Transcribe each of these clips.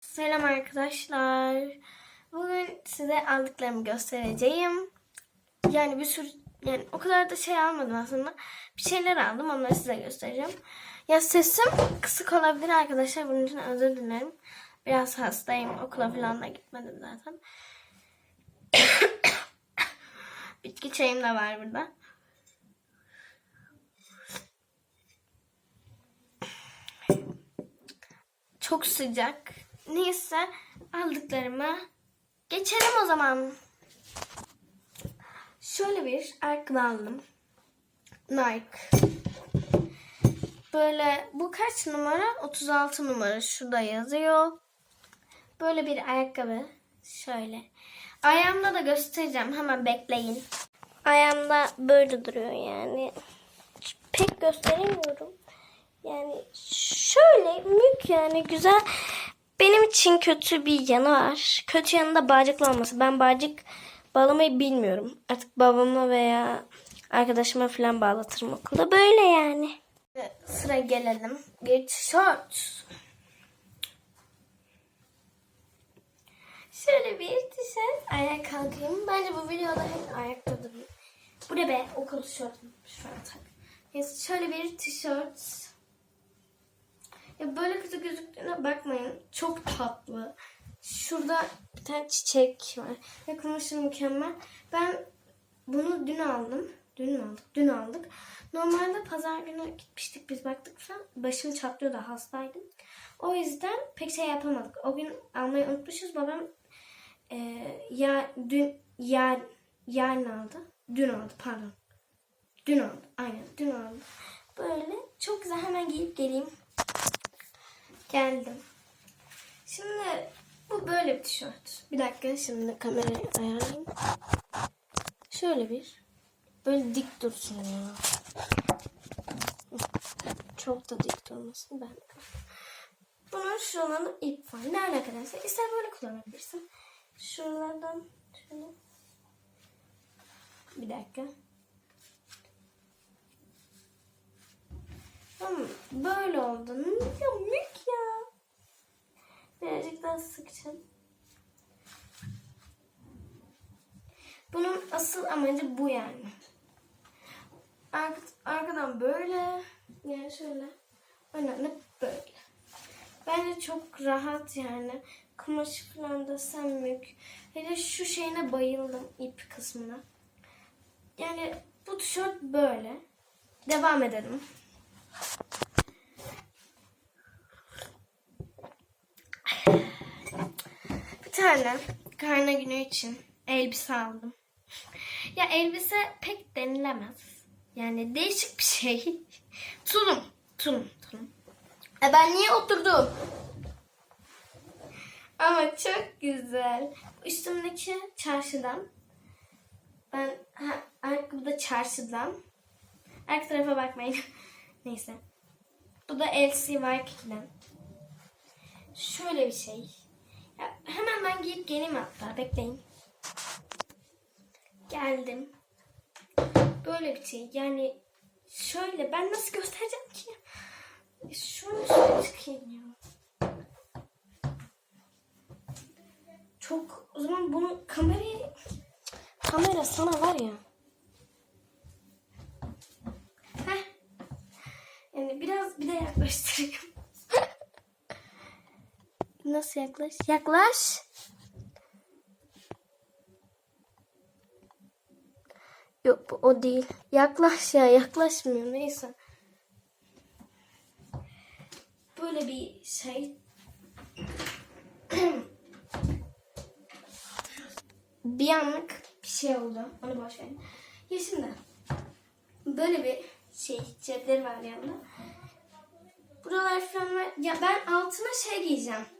Selam arkadaşlar. Bugün size aldıklarımı göstereceğim. Yani bir sürü yani o kadar da şey almadım aslında. Bir şeyler aldım onları size göstereceğim. Ya sesim kısık olabilir arkadaşlar. Bunun için özür dilerim. Biraz hastayım. Okula falan da gitmedim zaten. Bitki çayım da var burada. Çok sıcak. Neyse aldıklarımı geçelim o zaman. Şöyle bir ayakkabı aldım. Nike. Böyle bu kaç numara? 36 numara. Şurada yazıyor. Böyle bir ayakkabı. Şöyle. Ayağımda da göstereceğim. Hemen bekleyin. Ayağımda böyle duruyor yani. Pek gösteremiyorum. Yani şöyle mük yani güzel. Benim için kötü bir yanı var. Kötü yanı da bağcıklı olması. Ben bağcık bağlamayı bilmiyorum. Artık babama veya arkadaşıma falan bağlatırım okulda. Böyle yani. Sıra gelelim. Bir tişört. Şöyle bir tişört. Ayağa kalkayım. Bence bu videoda hep ayakta durayım. Bu ne be? Okul tişörtü. Şöyle tak. Neyse şöyle bir tişört. Ya böyle kötü gözüktüğüne bakmayın. Çok tatlı. Şurada bir tane çiçek var. Ve kumaşı mükemmel. Ben bunu dün aldım. Dün mü aldık? Dün aldık. Normalde pazar günü gitmiştik biz baktık falan. Başım çatlıyordu hastaydım. O yüzden pek şey yapamadık. O gün almayı unutmuşuz. Babam e, ya dün ya yarın aldı. Dün aldı pardon. Dün aldı. Aynen dün aldı. Böyle çok güzel hemen giyip geleyim. Geldim. Şimdi bu böyle bir tişört. Bir dakika şimdi kamerayı ayarlayayım. Şöyle bir. Böyle dik dursun ya. Çok da dik durmasın ben. Bunun şuralarında ip var. Ne alakadaysa ister böyle kullanabilirsin. Şuralardan şöyle. Bir dakika. Tamam, böyle oldu. Ya mük ya. Birazcık daha sıkacağım. Bunun asıl amacı bu yani. Ark arkadan böyle. Yani şöyle. De böyle. Bence çok rahat yani. Kumaşı falan da sen mük. Hele şu şeyine bayıldım ip kısmına. Yani bu tişört böyle. Devam edelim. Tane karne günü için elbise aldım. Ya elbise pek denilemez. Yani değişik bir şey. tulum, tulum, tulum. E ben niye oturdum? Ama çok güzel. Üstümdeki çarşıdan. Ben ha, ayakkabı da çarşıdan. Arka tarafa bakmayın. Neyse. Bu da LC Market'den. Şöyle bir şey. Hemen ben giyip geleyim hatta. Bekleyin. Geldim. Böyle bir şey. Yani şöyle ben nasıl göstereceğim ki? Şunu şöyle çıkayım ya. Çok o zaman bunu kamerayı kamera sana var ya. Heh. Yani biraz bir de yaklaştırayım. Nasıl yaklaş? Yaklaş. Yok bu o değil. Yaklaş ya yaklaşmıyor neyse. Böyle bir şey. bir anlık bir şey oldu. Onu boş verin. Ya şimdi böyle bir şey cepleri var yanında. Buralar falan var. Ya ben altına şey giyeceğim.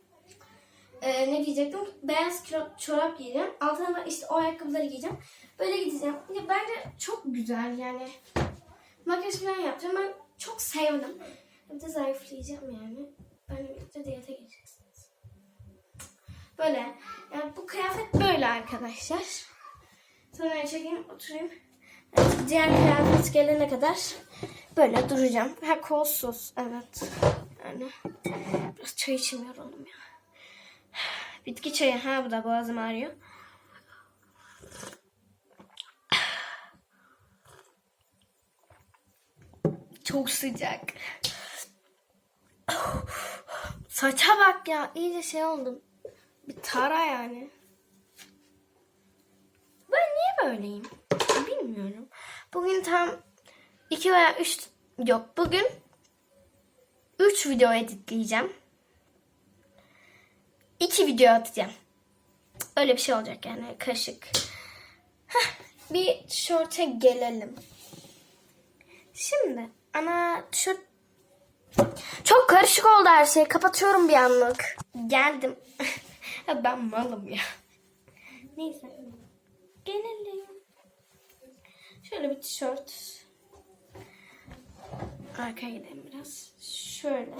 Ee, ne giyecektim? Beyaz çorap giyeceğim. Altına da işte o ayakkabıları giyeceğim. Böyle gideceğim. Ya bence çok güzel yani. Makyaj falan yapacağım. Ben çok sevdim. Bir de zayıflayacağım yani. Benle birlikte diyete geçeceksiniz. Böyle. Yani bu kıyafet böyle arkadaşlar. Sonra çekeyim oturayım. Evet, diğer kıyafet gelene kadar böyle duracağım. Ha kolsuz evet. Yani biraz çay içim yoruldum ya. Bitki çayı. Ha bu da boğazım ağrıyor. Çok sıcak. Saça bak ya. iyice şey oldum. Bir tara yani. Ben niye böyleyim? Bilmiyorum. Bugün tam iki veya üç yok. Bugün üç video editleyeceğim. İki video atacağım. Öyle bir şey olacak yani karışık. Heh, bir tişörte gelelim. Şimdi ana tişört çok karışık oldu her şey. Kapatıyorum bir anlık. Geldim. Ben malım ya. Neyse. Gelelim. Şöyle bir tişört. Arkaya gidelim biraz. Şöyle.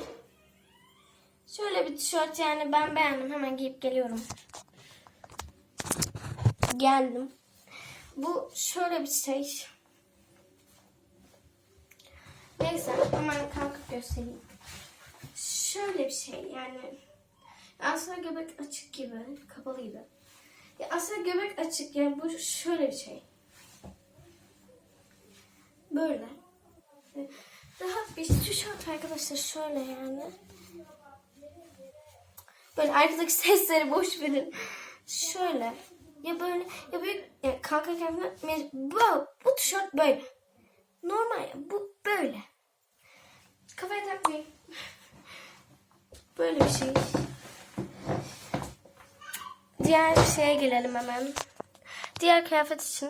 Şöyle bir tişört yani ben beğendim. Hemen giyip geliyorum. Geldim. Bu şöyle bir şey. Neyse hemen kalkıp göstereyim. Şöyle bir şey yani aslında göbek açık gibi, kapalı gibi. Ya aslında göbek açık yani bu şöyle bir şey. Böyle. Daha bir tişört arkadaşlar şöyle yani. Böyle arkadaki sesleri boş verin. Şöyle. Ya böyle ya büyük ya me- bu, bu tişört böyle. Normal ya bu böyle. Kafaya takmayın. Böyle bir şey. Diğer şeye gelelim hemen. Diğer kıyafet için.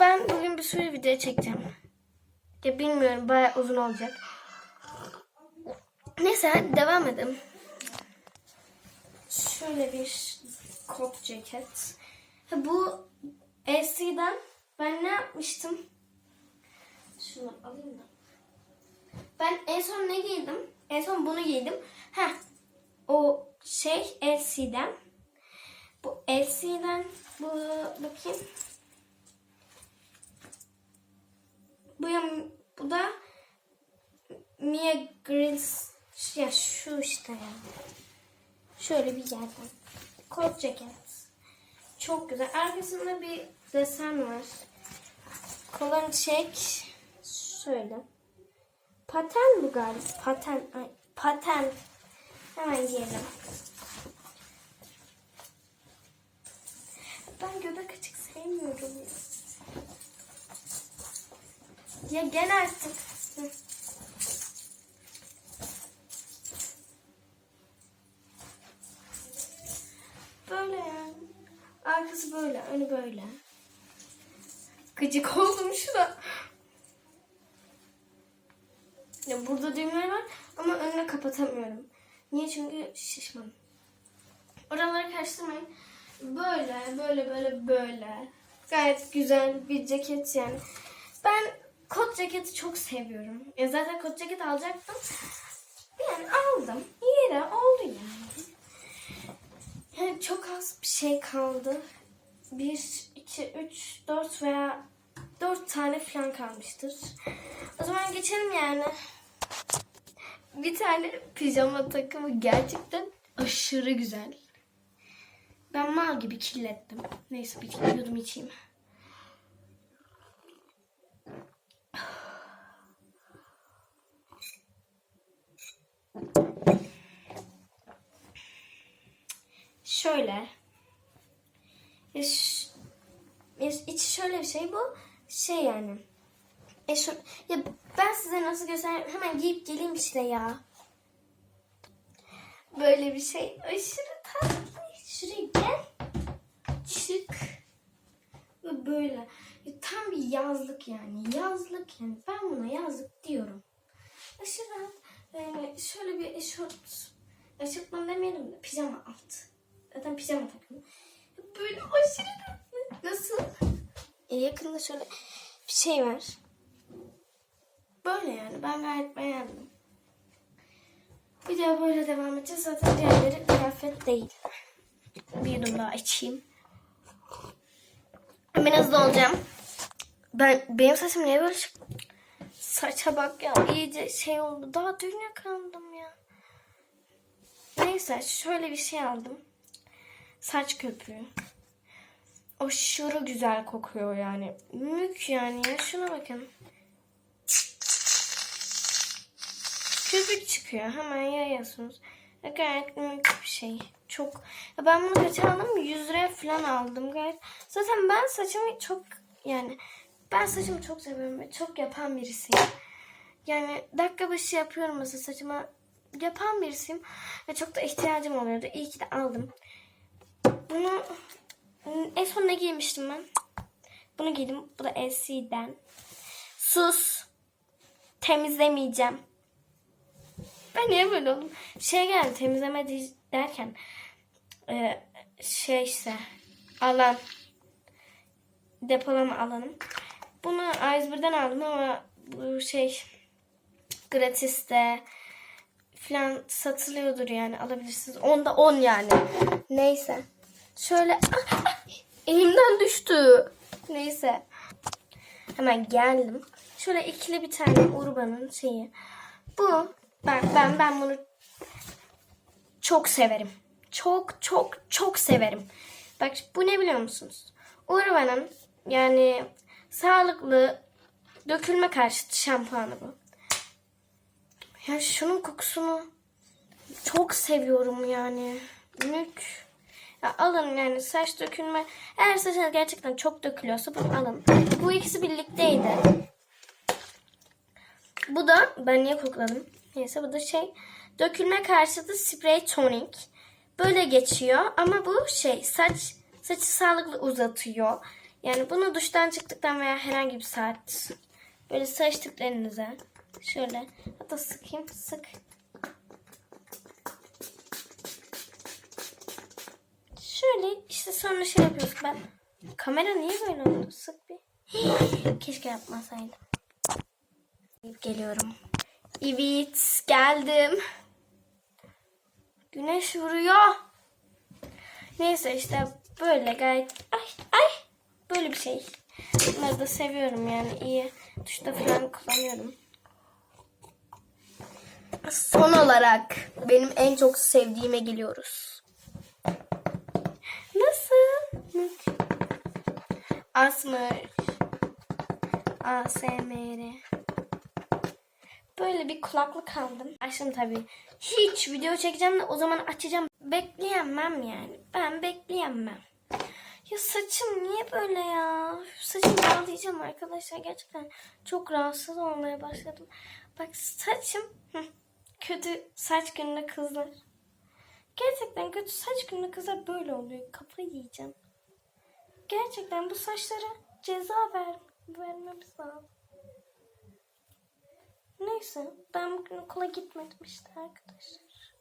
Ben bugün bir sürü video çekeceğim. Ya bilmiyorum bayağı uzun olacak. Neyse devam edelim. Şöyle bir kot ceket. Ha, bu LC'den ben ne yapmıştım? Şunu alayım da. Ben en son ne giydim? En son bunu giydim. Heh. O şey LC'den. Bu LC'den bu bakayım. Bu ya bu da Mia Grills ya şu işte ya. Şöyle bir yerden. Kot ceket. Çok güzel. Arkasında bir desen var. Kollarını çek. Şöyle. Paten bu galiba. Paten. Ay, paten. Hemen giyelim. Ben göbek açık sevmiyorum ya. Ya gel artık. Böyle yani. Arkası böyle, önü böyle. Gıcık oldum şuna. Ya burada düğmeler var ama önüne kapatamıyorum. Niye? Çünkü şişman. Oraları karıştırmayın. Böyle, böyle, böyle, böyle. Gayet güzel bir ceket yani. Ben kot ceketi çok seviyorum. Ya zaten kot ceket alacaktım. Yani aldım. De oldu yani. Yani çok az bir şey kaldı. Bir, iki, üç, dört veya dört tane falan kalmıştır. O zaman geçelim yani. Bir tane pijama takımı gerçekten aşırı güzel. Ben mal gibi kirlettim. Neyse bir yudum içeyim. Şöyle. Ya ş- ya içi şöyle bir şey bu. Şey yani. E şu, ya ben size nasıl göstereyim? Hemen giyip geleyim işte ya. Böyle bir şey. Aşırı tatlı. Şuraya gel. Çık. Ve böyle. Ya tam bir yazlık yani. Yazlık yani. Ben buna yazlık diyorum. Aşırı rahat. Ee, şöyle bir eşort. Eşortman demeyelim de pijama alt. Zaten pijama takımı. Böyle aşırı. Nasıl? Ee, yakında şöyle bir şey var. Böyle yani. Ben gayet beğendim. Video böyle devam edeceğiz. Zaten diğerleri kıyafet değil. Bir yudum daha içeyim. Hemen hızlı olacağım. Ben, benim saçım niye böyle Saça bak ya iyice şey oldu. Daha dün yakalandım ya. Neyse şöyle bir şey aldım. Saç köpüğü. Aşırı güzel kokuyor yani. Mük yani ya şuna bakın. Köpük çıkıyor. Hemen yayıyorsunuz. Gayet mük bir şey. Çok. Ben bunu kaç aldım? 100 liraya falan aldım gayet. Zaten ben saçımı çok yani ben saçımı çok seviyorum ve çok yapan birisiyim. Yani dakika başı yapıyorum mesela saçıma yapan birisiyim ve çok da ihtiyacım oluyordu. İyi ki de aldım. Bunu en son ne giymiştim ben? Bunu giydim. Bu da LC'den. Sus. Temizlemeyeceğim. Ben niye böyle oldum? Şey geldi temizleme derken e, şey işte alan depolama alanım. Bunu A101'den aldım ama bu şey gratiste falan satılıyordur yani alabilirsiniz. Onda 10 yani. Neyse. Şöyle elimden düştü. Neyse. Hemen geldim. Şöyle ikili bir tane Urban'ın şeyi. Bu ben ben ben bunu çok severim. Çok çok çok severim. Bak bu ne biliyor musunuz? Urban'ın yani sağlıklı dökülme karşıtı şampuanı bu. Ya şunun kokusunu çok seviyorum yani. Mük. Ya alın yani saç dökülme. Eğer saçınız gerçekten çok dökülüyorsa bunu alın. Bu ikisi birlikteydi. Bu da ben niye kokladım? Neyse bu da şey dökülme karşıtı sprey tonik. Böyle geçiyor ama bu şey saç saçı sağlıklı uzatıyor. Yani bunu duştan çıktıktan veya herhangi bir saat böyle saç tüplerinize şöyle hatta sıkayım sık. Şöyle işte sonra şey yapıyoruz ben. Kamera niye böyle oldu? Sık bir. Keşke yapmasaydım. Geliyorum. Evet geldim. Güneş vuruyor. Neyse işte böyle gayet ay ay böyle bir şey. Bunları da seviyorum yani iyi tuşta falan kullanıyorum. Son olarak benim en çok sevdiğime geliyoruz. Asmır. ASMR. Böyle bir kulaklık aldım. Açtım tabii. Hiç video çekeceğim de o zaman açacağım. Bekleyemem yani. Ben bekleyemem. Ya saçım niye böyle ya? Saçımı bağlayacağım arkadaşlar. Gerçekten çok rahatsız olmaya başladım. Bak saçım kötü saç gününe kızlar. Gerçekten kötü saç gününe kızlar böyle oluyor. Kafayı yiyeceğim. Gerçekten bu saçlara ceza ver, vermemiz lazım. Neyse ben bugün okula gitmedim işte arkadaşlar.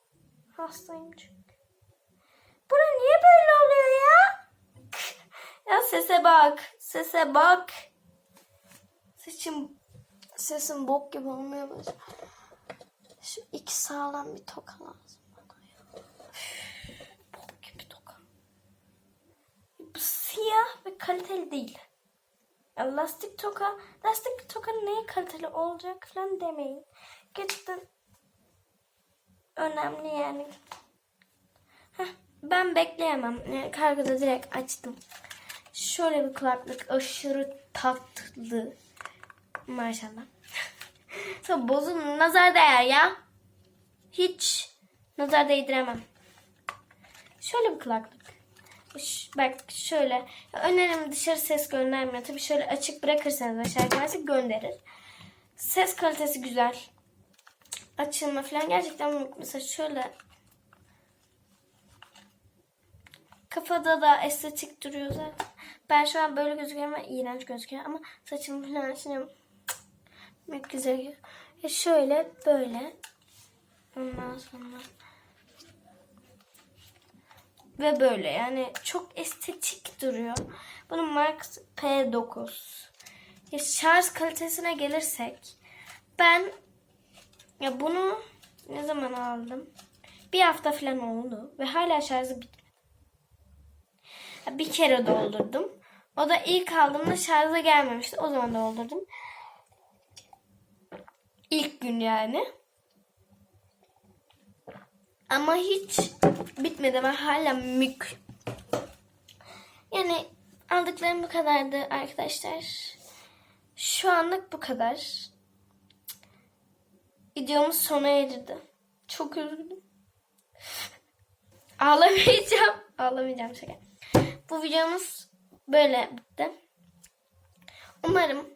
Hastayım çünkü. Bura niye böyle oluyor ya? ya sese bak. Sese bak. Seçim sesim bok gibi olmaya başladı. Şu iki sağlam bir toka bana ya. Üf, bok gibi toka. Bu siyah ve kaliteli değil. Ya lastik toka, lastik toka neye kaliteli olacak falan demeyin. Gerçekten önemli yani. Heh, ben bekleyemem. Yani kargoda direkt açtım. Şöyle bir kulaklık aşırı tatlı. Maşallah. Sonra bozun nazar değer ya. Hiç nazar değdiremem. Şöyle bir kulaklık. Bak şöyle. Önerim dışarı ses göndermiyor. Tabii şöyle açık bırakırsanız aşağı gelirse gönderir. Ses kalitesi güzel. Açılma falan gerçekten. Mesela şöyle kafada da estetik duruyor zaten. Ben şu an böyle gözüküyorum ve iğrenç gözüküyor ama saçım falan şimdi çok güzel. Ya şöyle böyle ondan sonra ve böyle yani çok estetik duruyor. Bunun Max P9. Ya şarj kalitesine gelirsek ben ya bunu ne zaman aldım? Bir hafta falan oldu ve hala şarjı bitmedi. Bir kere doldurdum. O da ilk aldığımda şarja gelmemişti. O zaman doldurdum. İlk gün yani. Ama hiç bitmedi. Ben hala mük Yani aldıklarım bu kadardı arkadaşlar. Şu anlık bu kadar. Videomuz sona erdi. Çok üzgünüm. Ağlamayacağım. Ağlamayacağım şaka. Bu videomuz böyle bitti. Umarım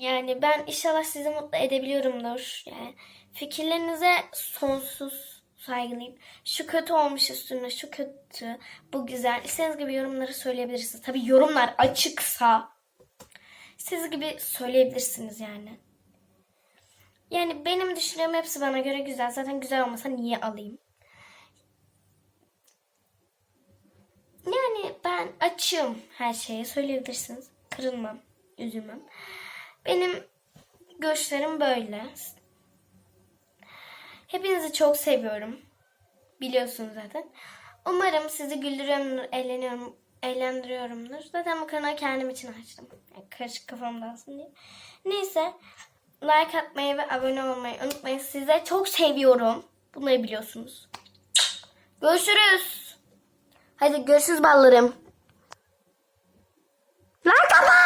yani ben inşallah sizi mutlu edebiliyorumdur. Yani fikirlerinize sonsuz saygılıyım. Şu kötü olmuş üstüne, şu kötü, bu güzel. İstediğiniz gibi yorumları söyleyebilirsiniz. Tabii yorumlar açıksa siz gibi söyleyebilirsiniz yani. Yani benim düşüncem hepsi bana göre güzel. Zaten güzel olmasa niye alayım? Yani ben açığım her şeye söyleyebilirsiniz. Kırılmam, üzülmem. Benim görüşlerim böyle. Hepinizi çok seviyorum. Biliyorsunuz zaten. Umarım sizi güldürüyorum, eğleniyorum, eğlendiriyorumdur. Zaten bu kanalı kendim için açtım. Yani karışık kafam dalsın diye. Neyse. Like atmayı ve abone olmayı unutmayın. Size çok seviyorum. Bunları biliyorsunuz. Görüşürüz. Hadi görüşürüz ballarım. Like atın.